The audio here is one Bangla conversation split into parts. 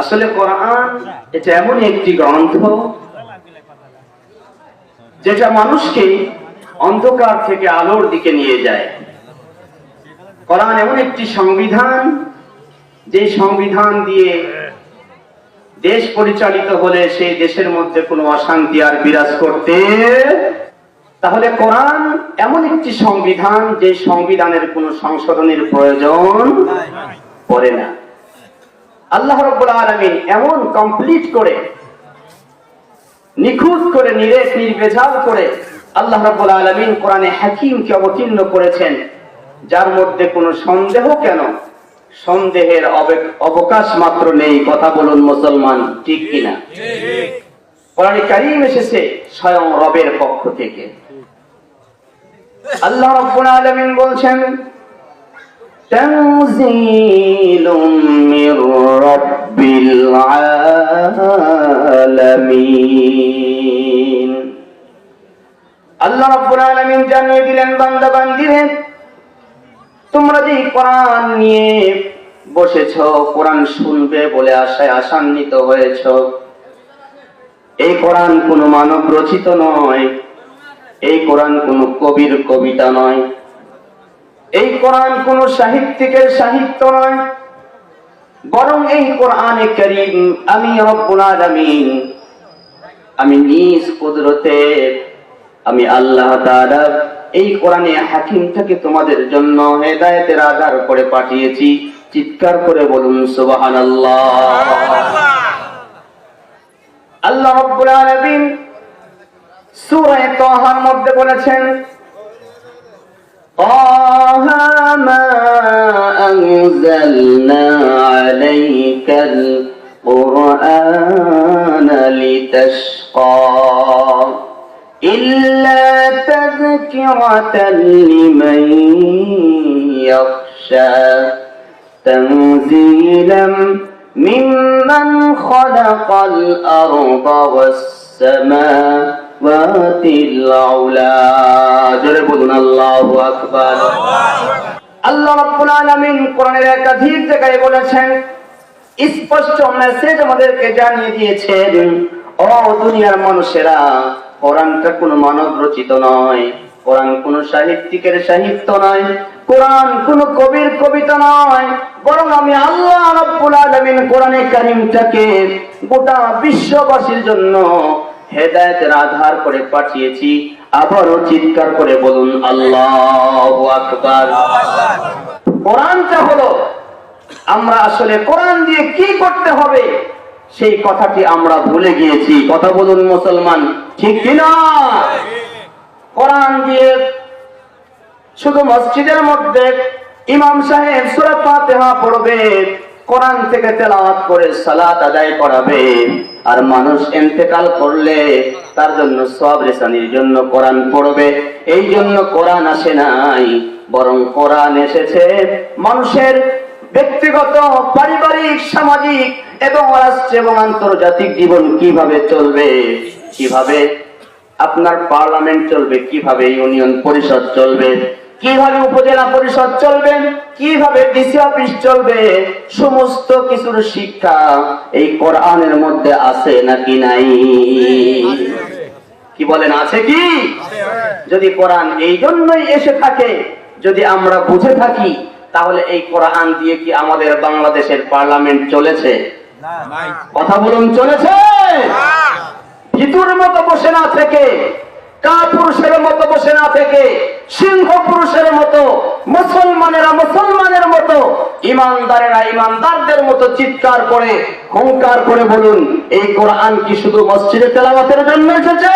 আসলে কোরআন এটা এমন একটি গ্রন্থ যেটা মানুষকে অন্ধকার থেকে আলোর দিকে নিয়ে যায়। কোরআন এমন একটি সংবিধান, যে সংবিধান দিয়ে দেশ পরিচালিত হলে সেই দেশের মধ্যে কোনো অশান্তি আর বিরাজ করতে তাহলে কোরআন এমন একটি সংবিধান, যে সংবিধানের কোনো সংশোধনের প্রয়োজন পড়ে না। আল্লাহ রব্বুল আলমিন এমন কমপ্লিট করে, নিখুঁত করে নিরেট নির্বেজাল করে আল্লাহ রব্বুল আলমিন কোরআনে হাকিমকে অবতীর্ণ করেছেন। যার মধ্যে কোনো সন্দেহ কেন? সন্দেহের অবে- অবকাশ মাত্র নেই, কথা বলুন মুসলমান, ঠিক কিনা? কোরআনে কারিম এসেছে স্বয়ং রবের পক্ষ থেকে। আল্লাহ রব্বুল আলামিন বলছেন تنزيل من رب العالمين আল্লাহ রাব্বুল আলামিন জানিয়ে দিলেন বান্দা বান্দিরে তোমরা যে কোরআন নিয়ে বসেছ কোরআন শুনবে বলে আশায় আশান্বিত হয়েছ এই কোরআন কোনো মানব রচিত নয় এই কোরআন কোনো কবির কবিতা নয় এই কোরআন কোন সাহিত্যিকের সাহিত্য নয়। বরং এই কোরআনে করিম, আমি রব্বুল আলামিন, আমি নিজ কুদরতে, আমি আল্লাহ তাআলা এই কোরআনে হাকিমটাকে তোমাদের জন্য হেদায়েতের আধার করে পাঠিয়েছি। চিৎকার করে বলুন, সুবহানাল্লাহ। আল্লাহ রব্বুল আলামিন সূরা তাহার মধ্যে বলেছেন طه ما أنزلنا عليك القرآن لتشقى إلا تذكرة لمن يخشى تنزيلا ممن خلق الأرض والسماوات জোরে বলুন, আল্লাহু রাব্বুল আলামিন কোরআনের একাধিক জায়গায় বলেছেন, স্পষ্ট মেসেজ আমাদেরকে জানিয়ে দিয়েছেন, ও দুনিয়ার মানুষেরা কোরআনটা কোনো মানব রচিত নয়, কোরআন কোন সাহিত্যিকের সাহিত্য নয়, কোরআন কোন কবির কবিতা নয়, বরং আমি আল্লাহ রাব্বুল আলামিন কোরআনে কারীমটাকে গোটা বিশ্ববাসীর জন্য হেদায়েতের আধার করে পাঠিয়েছি। আবারও চিৎকার করে বলুন, আল্লাহু কোরআনটা হলো, আমরা আসলে কোরআন দিয়ে কি করতে হবে, সেই কথাটি আমরা ভুলে গিয়েছি। কথা বলুন, মুসলমান, ঠিক কিনা কোরআন দিয়ে শুধু মসজিদের মধ্যে ইমাম সাহেব সূরা ফাতিহা পড়বে। কোরআন থেকে তেলাওয়াত করে সালাত আদায় করাবে। আর মানুষ ইন্তেকাল করলে তার জন্য সব রেসানির জন্য কোরআন পড়বে। এই জন্য কোরআন আসে নাই, বরং কোরআন এসেছে মানুষের ব্যক্তিগত, পারিবারিক, সামাজিক এবং রাষ্ট্র এবং আন্তর্জাতিক জীবন কীভাবে চলবে, কীভাবে আপনার পার্লামেন্ট চলবে, কীভাবে ইউনিয়ন পরিষদ চলবে কীভাবে উপজেলা পরিষদ চলবে, কীভাবে ডিসি অফিস চলবে, সমস্ত কিছুর শিক্ষা এই কোরআনের মধ্যে আছে নাকি নাই? কি বলেন, আছে কি? যদি কোরআন এই জন্যই এসে থাকে, যদি আমরা বুঝে থাকি, তাহলে এই কোরআন দিয়ে কি আমাদের বাংলাদেশের পার্লামেন্ট চলেছে? কথা বলুন, চলেছে? ভিতুর মতো বসে না থেকে কা পুরুষের মতো বসে না থেকে সিংহ পুরুষের মতো, মুসলমানেরা মুসলমানের মতো, ইমানদারেরা ইমানদারদের মতো চিৎকার করে হুঙ্কার করে বলুন, এই কোরআন কি শুধু মসজিদে তেলাওয়াতের জন্য এসেছে?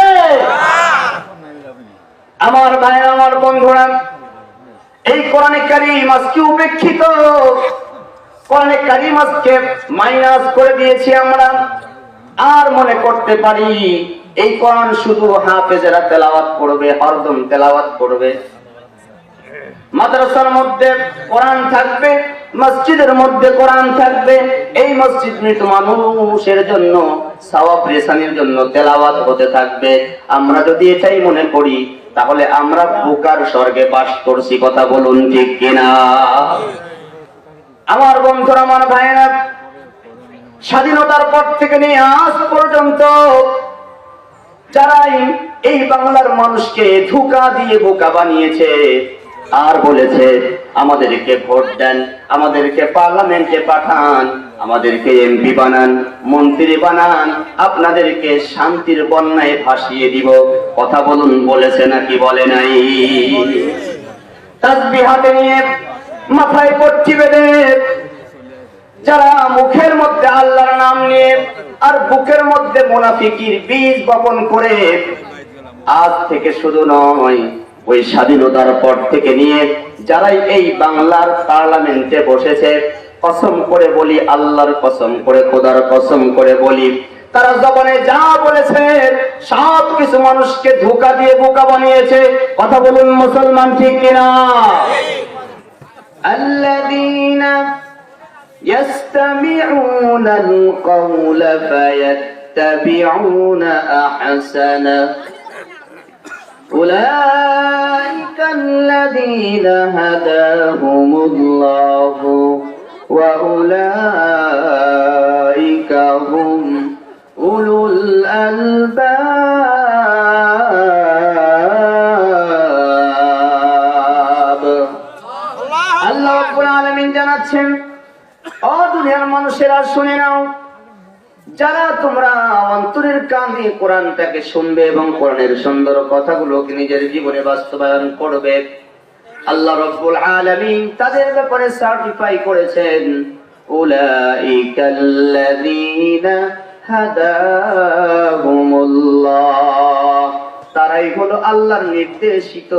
আমার ভাই আমার বন্ধুরা, এই কোরআনে কারিম আজকে উপেক্ষিত? কোরআনে কারিম আজকে মাইনাস করে দিয়েছি আমরা, আর মনে করতে পারি এই কোরআন শুধু হাফেজেরা তেলাওয়াত করবে, হরদম তেলাওয়াত করবে। মাদ্রাসার মধ্যে কোরআন থাকবে, মসজিদের মধ্যে কোরআন থাকবে। এই মসজিদ মৃত মানুষের জন্য রেসানির জন্য তেলাওয়াত হতে থাকবে। আমরা যদি এটাই মনে করি, তাহলে আমরা বুকার স্বর্গে বাস করছি, কথা বলুন ঠিক কিনা? আমার বন্ধুরা, আমার ভাইয়েরা, স্বাধীনতার পর থেকে নিয়ে আজ পর্যন্ত যারাই এই বাংলার মানুষকে ধোকা দিয়ে বোকা বানিয়েছে আর বলেছে, আমাদেরকে ভোট দেন, আমাদেরকে পার্লামেন্টে পাঠান, আমাদেরকে এমপি বানান, মন্ত্রী বানান, আপনাদেরকে শান্তির বন্যায় ভাসিয়ে দিব। কথা বলুন, বলেছে নাকি বলে নাই? তাসবি হাতে নিয়ে মাথায় পট্টি বেঁধে, যারা মুখের মধ্যে আল্লাহর নাম নিয়ে আর বুকের মধ্যে মোনাফিকির বীজ বপন করে আজ থেকে শুধু নয়, ওই স্বাধীনতার পর থেকে নিয়ে যারাই এই বাংলার পার্লামেন্টে বসেছে, কসম করে বলি, আল্লাহর কসম করে, খোদার কসম করে বলি, তারা জবানে যা বলেছে, সব কিছু মানুষকে ধোকা দিয়ে বোকা বানিয়েছে। কথা বলুন মুসলমান ঠিক কিনা? আল্লাহ يستمعون القول فيتبعون أحسنه. أولئك الذين هداهم الله وأولئك هم أولو الألباب. শুনে নাও। যারা তোমরা অন্তরের কান দিয়ে কোরআনটাকে শুনবে এবং কোরআনের সুন্দর কথাগুলোকে নিজের জীবনে বাস্তবায়ন করবে আল্লাহ রাব্বুল আলামিন তাদের ব্যাপারে সার্টিফাই করেছেন উলাইকাল্লাযীনা হাদাহুমুল্লাহ। তারাই হলো আল্লাহর নির্দেশিত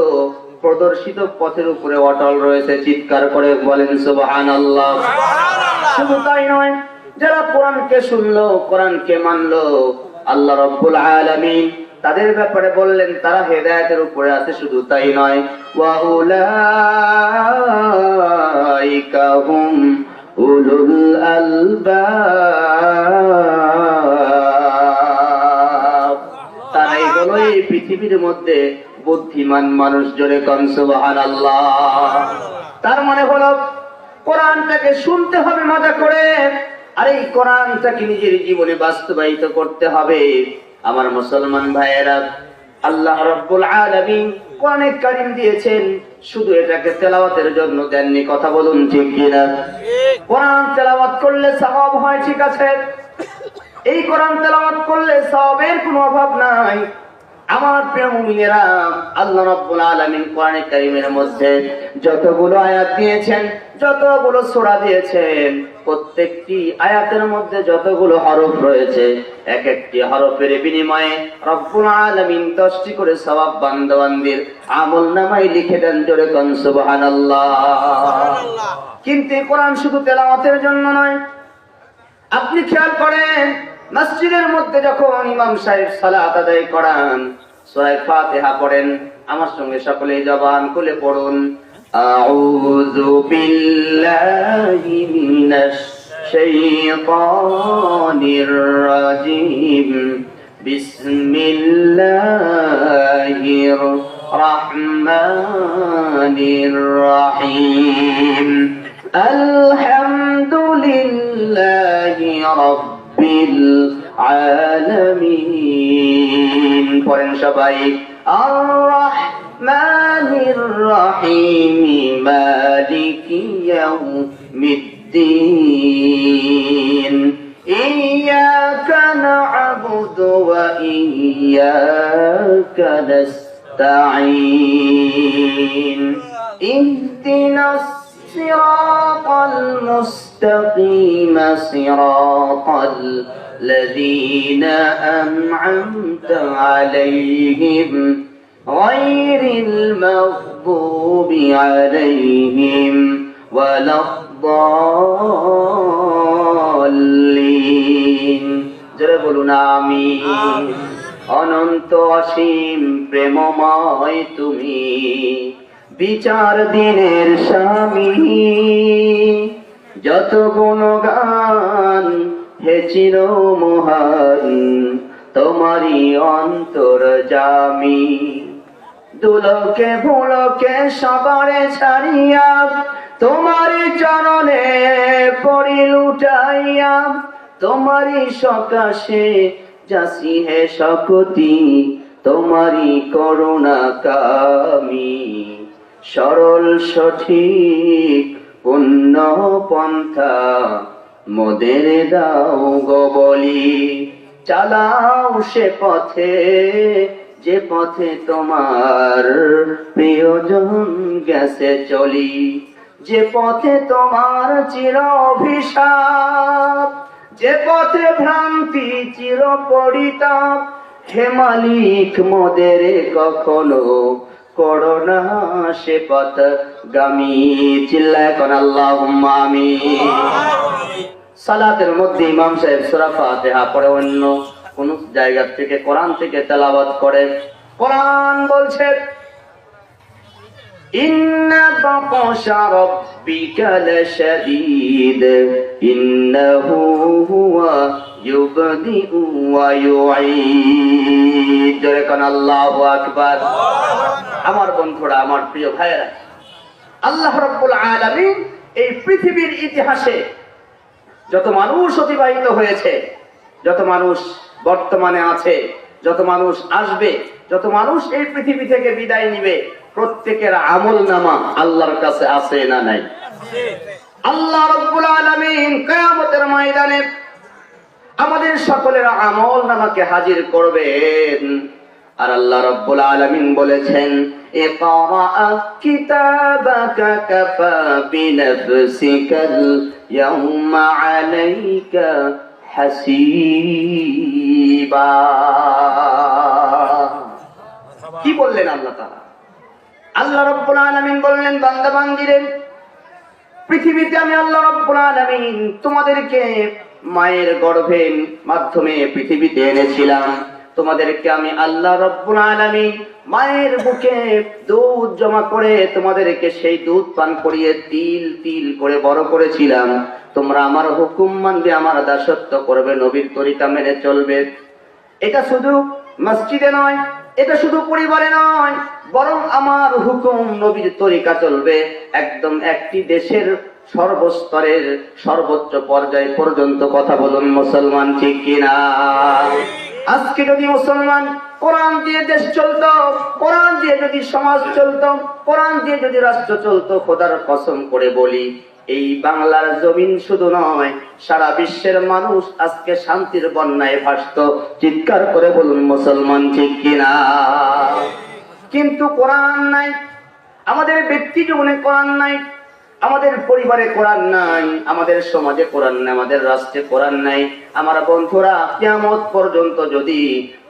প্রদর্শিত পথের উপরে অটল রয়েছে চিৎকার করে বলেন সুবহানাল্লাহ। শুধু তাই নয় যারা কোরআনকে শুনলো, কোরআনকে মানলো, আল্লাহ রব্বুল আলামিন তাদের ব্যাপারে বললেন, তারা হেদায়েতের উপরে আছে, শুধু তাই নয়। তারাই হলো এই পৃথিবীর মধ্যে বুদ্ধিমান মানুষ, জোরে কন আল্লাহ তার মানে হলো, কোরআনটাকে শুনতে হবে, মজা করে। আর এই কোরআনটাকে নিজের জীবনে বাস্তবায়িত করতে হবে? আমার মুসলমান ভাইয়েরা আল্লাহ রাব্বুল আলামিন কোরআনে কারীম দিয়েছেন শুধু এটাকে তেলাওয়াতের জন্য দেননি কথা বলুন ঠিক কিনা? কোরআন তেলাওয়াত করলে সওয়াব হয় ঠিক আছে? এই কোরআন তেলাওয়াত করলে সওয়াবের কোনো অভাব নাই। আমার প্রিয় মুমিনেরা, আল্লাহ রাব্বুল আলামিন কোরআনে কারীমের মধ্যে যতগুলো আয়াত দিয়েছেন, যতগুলো সূরা দিয়েছেন, প্রত্যেকটি আয়াতের মধ্যে যতগুলো হরফ রয়েছে এক একটি হরফের বিনিময়ে রব্বুল আলামিন 10টি করে সওয়াব বান্দাবান্দির আমল নামায় লিখে দেন জোরে কোন, সুবহানাল্লাহ। কিন্তু কোরআন শুধু তেলাওয়াতের জন্য নয়। আপনি খেয়াল করেন, মসজিদের মধ্যে যখন ইমাম সাহেব সালাত আদায় করান সূরা ফাতিহা পড়েন আমার সঙ্গে সকলে জবান খুলে পড়ুন আউযু বিল্লাহি মিনাশ শাইতানির রাজিম বিসমিল্লাহির রহমানির রহিম الحمد لله رب العالمين পড়েন সবাই الرحمن الرحيم مالك يوم الدين إياك نعبد وإياك نستعين اهدنا الصراط المستقيم صراط الذين أنعمت عليهم غير المغضوب عليهم ولا الضالين জোরে বলুন আমিন অনন্ত অসীম প্রেমময় তুমি বিচার দিনের স্বামী যত গুণগান হেছিল মহান তোমারই অন্তর জামি। দুলকে ভুলকে সবারে ছাড়িয়া তোমার চরণে পড়ি লুটাইয়া, তোমারই সকাশে যাসি হে শকতি, তোমারই করুণা কামি। সরল সঠিক পুণ্য পন্থা, মোদের দাও গো বলি। চালাও সে পথে, যে পথে তোমার প্রিয়জন গেছে চলি। যে পথে তোমার চির অভিশাপ, যে পথে ভ্রান্তি চির পরিতাপ, হে মালিক মোদের কখনো করোনা সে পথ গামী চিল্লায় কোন আল্লাহ আমি সালাতের মধ্যে ইমাম সাহেব সূরা ফাতিহা পড়ে অন্য কোন জায়গা থেকে, কোরআন থেকে তেলাওয়াত করে। কোরআন বলছে আল্লাহু আকবার। আমার বন্ধুরা, আমার প্রিয় ভাইয়েরা, আল্লাহ রাব্বুল আলামিন এই পৃথিবীর ইতিহাসে যত মানুষ অতিবাহিত হয়েছে, যত মানুষ বর্তমানে আছে, যত মানুষ আসবে, যত মানুষ এই পৃথিবী থেকে বিদায় নিবে, প্রত্যেকের আমল নামা আল্লাহর কাছে আছে না নাই? আল্লাহ রব্বুল আলামিন কিয়ামতের ময়দানে আমাদের সকলের আমল নামাকে হাজির করবেন। আর আল্লাহ রব্বুল আলামিন বলেছেন কি বললেন আল্লাহ তাআলা? আল্লাহ রব্বুল আলামিন বললেন, বান্দা পৃথিবীতে আমি আল্লাহ রব্বুল আলামিন তোমাদেরকে মায়ের গর্ভের মাধ্যমে পৃথিবীতে এনেছিলাম। তোমাদেরকে আমি আল্লাহ রব্বুল আলামিন মায়ের বুকে দুধ জমা করে তোমাদেরকে সেই দুধ পান করিয়ে তিল তিল করে বড় করেছিলাম। তোমরা আমার হুকুম মানবে, আমার দাসত্ব করবে, নবীর তরিকা মেনে চলবে। এটা শুধু মসজিদে নয়, এটা শুধু পরিবারে নয়, বরং আমার হুকুম নবীর তরিকা চলবে একদম একটি দেশের সর্বস্তরের সর্বোচ্চ পর্যায় পর্যন্ত। কথা বলুন মুসলমান ঠিক কিনা? আজকে যদি মুসলমান কোরআন দিয়ে দেশ চলতো, কোরআন দিয়ে যদি সমাজ চলতো, কোরআন দিয়ে যদি রাষ্ট্র চলতো, খোদার কসম করে বলি, এই বাংলার জমিন শুধু নয়, সারা বিশ্বের মানুষ আজকে শান্তির বন্যায় ভাসত। চিৎকার করে বলুন, মুসলমান ঠিক কিনা? কিন্তু কোরআন নাই, আমাদের ব্যক্তি জীবনে কোরআন নাই। আমাদের পরিবারে কোরআন নাই, আমাদের সমাজে কোরআন নাই, আমাদের রাষ্ট্রে কোরআন নাই। আমার বন্ধুরা, কিয়ামত পর্যন্ত যদি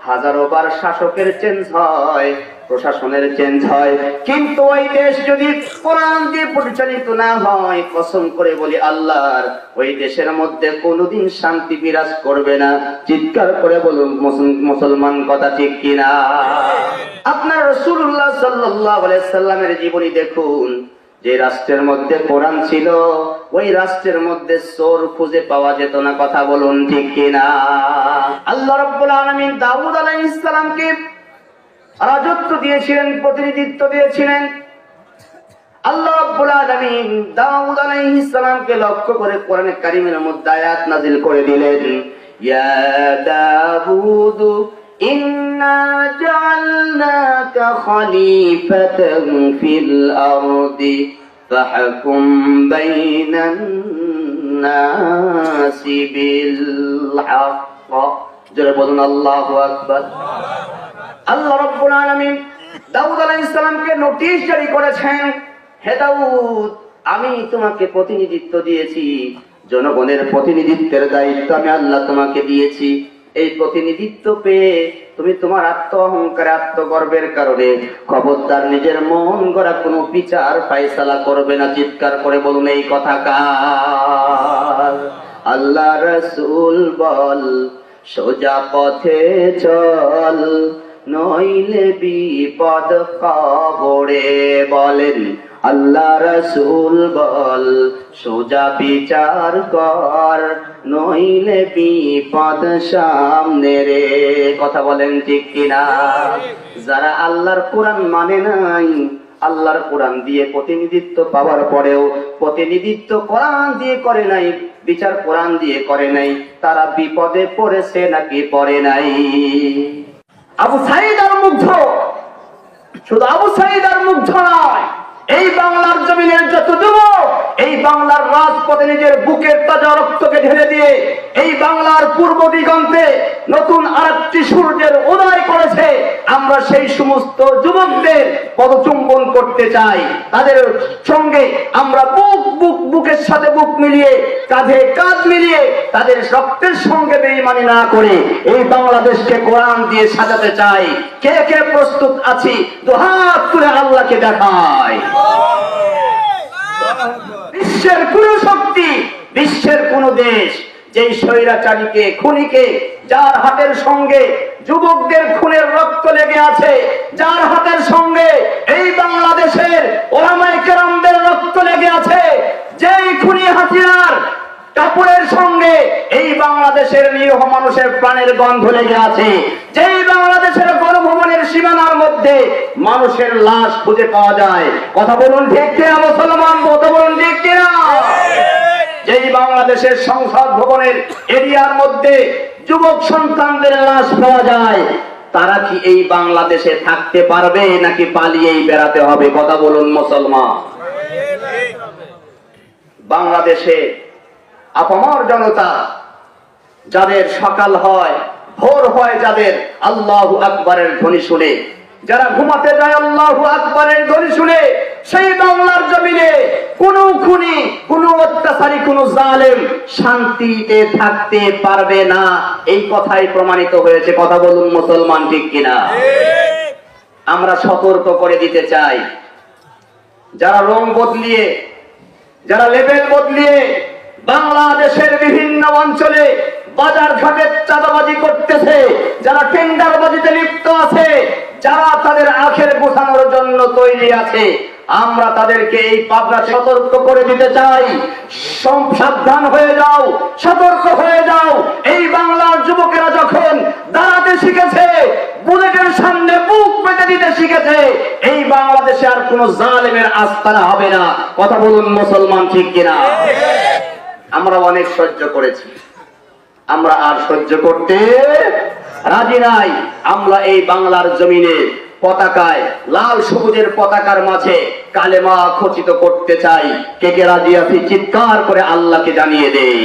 হাজারো বার শাসকের চেঞ্জ হয়, প্রশাসনের চেঞ্জ হয়, কিন্তু ওই দেশ যদি কোরআন দিয়ে পরিচালিত না হয়, কসম করে বলি আল্লাহর, ওই দেশের মধ্যে কোনোদিন শান্তি বিরাজ করবে না। চিৎকার করে বলুন মুসলমান কথা ঠিক কিনা? আপনার রসুল্লাহ সাল্লাহ সাল্লামের জীবনী দেখুন। যে রাষ্ট্রের মধ্যে কোরআন ছিল, ওই রাষ্ট্রের মধ্যে চোর খুঁজে পাওয়া যেত না, কথা বলুন ঠিক কিনা? আল্লাহ রব্বুল আলমিন দাউদ আলাইহিস সালামকে রাজত্ব দিয়েছিলেন, প্রতিনিধিত্ব দিয়েছিলেন। আল্লাহ রাব্বুল আলামিন দাউদ আলাইহিস লক্ষ্য করে কোরআনে কারীমের মধ্যে আয়াত করে দিলেন, ইয়া দাউদ নোটিশ জারি করেছেন, হে আমি তোমাকে প্রতিনিধিত্ব দিয়েছি। জনগণের প্রতিনিধিত্বের দায়িত্ব আমি আল্লাহ তোমাকে দিয়েছি। এই প্রতিনিধিত্ব পেয়ে তুমি তোমার আত্ম অহংকার আত্মগর্বের কারণে খবরদার নিজের মন গড়া কোনো বিচার ফাইসালা করবে না। চিৎকার করে বলুন, এই কথা কার? আল্লাহ রসুল বল, সোজা পথে চল, নইলে বিপদ কবরে বলেন। আল্লাহ রসুল বল, সোজা বিচার কর নইলে বিপদ সামনে রে। কথা বলেন ঠিক কিনা? যারা আল্লাহর কোরআন মানে নাই, আল্লাহর কোরআন দিয়ে প্রতিনিধিত্ব পাওয়ার পরেও প্রতিনিধিত্ব কোরআন দিয়ে করে নাই, বিচার কোরআন দিয়ে করে নাই, তারা বিপদে পড়েছে নাকি পড়ে নাই? আবু সাইদ আর মুগ্ধ। শুধু আবু সাইদ আর মুগ্ধ নয় এই বাংলার জমিনের যত যুবক, এই বাংলার রাজপথে নিজের বুকের তাজা রক্তকে ঢেলে দিয়ে এই বাংলার পূর্ব দিগন্তে নতুন আরেকটি সূর্যের উদয় করেছে। আমরা সেই সমস্ত যুবকদের পদচুম্বন করতে চাই। তাদের সঙ্গে আমরা বুক বুক, বুকের সাথে বুক মিলিয়ে, কাঁধে কাঁধ মিলিয়ে তাদের রক্তের সঙ্গে বেইমানি না করে এই বাংলাদেশকে কোরআন দিয়ে সাজাতে চাই। কে কে প্রস্তুত আছি? দু হাত তুলে আল্লাহকে দেখায় বিশ্বের কোন শক্তি, বিশ্বের কোন দেশ, যেই স্বৈরাচারীকে, খুনিকে, যার হাতের সঙ্গে যুবকদের খুনের রক্ত লেগে আছে, যার হাতের সঙ্গে এই বাংলাদেশের ওলামাই কেরামদের রক্ত লেগে আছে, যেই খুনি হাতিয়ার কাপড়ের সঙ্গে এই বাংলাদেশের নিরীহ মানুষের প্রাণের গন্ধ লেগে আছে। যেই বাংলাদেশের গণভবনের সীমানার মধ্যে মানুষের লাশ খুঁজে পাওয়া যায়। কথা বলুন ঠিক কিনা, মুসলমান? কথা বলুন ঠিক কিনা? যেই বাংলাদেশের সংসদ ভবনের এরিয়ার মধ্যে যুবক সন্তানদের লাশ পাওয়া যায়, তারা কি এই বাংলাদেশে থাকতে পারবে নাকি পালিয়েই বেড়াতে হবে? কথা বলুন, মুসলমান। বাংলাদেশে আপামর জনতা, যাদের সকাল হয়, ভোর হয় যাদের আল্লাহ আকবরের ধ্বনি শুনে। যারা ঘুমাতে যায় আল্লাহ আকবরের ধ্বনি শুনে, সেই বাংলার জমিনে কোন খুনি, কোন অত্যাচারী, কোন জালেম শান্তিতে থাকতে পারবে না। এই কথাই প্রমাণিত হয়েছে। কথা বলুন মুসলমান ঠিক কিনা? আমরা সতর্ক করে দিতে চাই। যারা রং বদলিয়ে, যারা লেভেল বদলিয়ে বাংলাদেশের বিভিন্ন অঞ্চলে বাজার ঘাটে চাঁদাবাজি করতেছে, যারা টেন্ডারবাজিতে লিপ্ত আছে, যারা তাদের আখের গোছানোর জন্য তৈরি আছে। আমরা তাদেরকে এই পাবনা সতর্ক করে দিতে চাই। সাবধান হয়ে যাও, সতর্ক হয়ে যাও। এই বাংলার যুবকেরা যখন দাঁড়াতে শিখেছে, বুলেটের সামনে বুক পেতে দিতে শিখেছে, এই বাংলাদেশে আর কোন জালেমের আস্তানা হবে না। কথা বলুন মুসলমান ঠিক কিনা? আমরা অনেক সহ্য করেছি। আমরা আর সহ্য করতে রাজি নাই। আমরা এই বাংলার জমিনে পতাকায়, লাল সবুজের পতাকার মাঝে কালেমা খচিত করতে চাই। কে কে রাজি আছি? চিৎকার করে আল্লাহকে জানিয়ে দেই।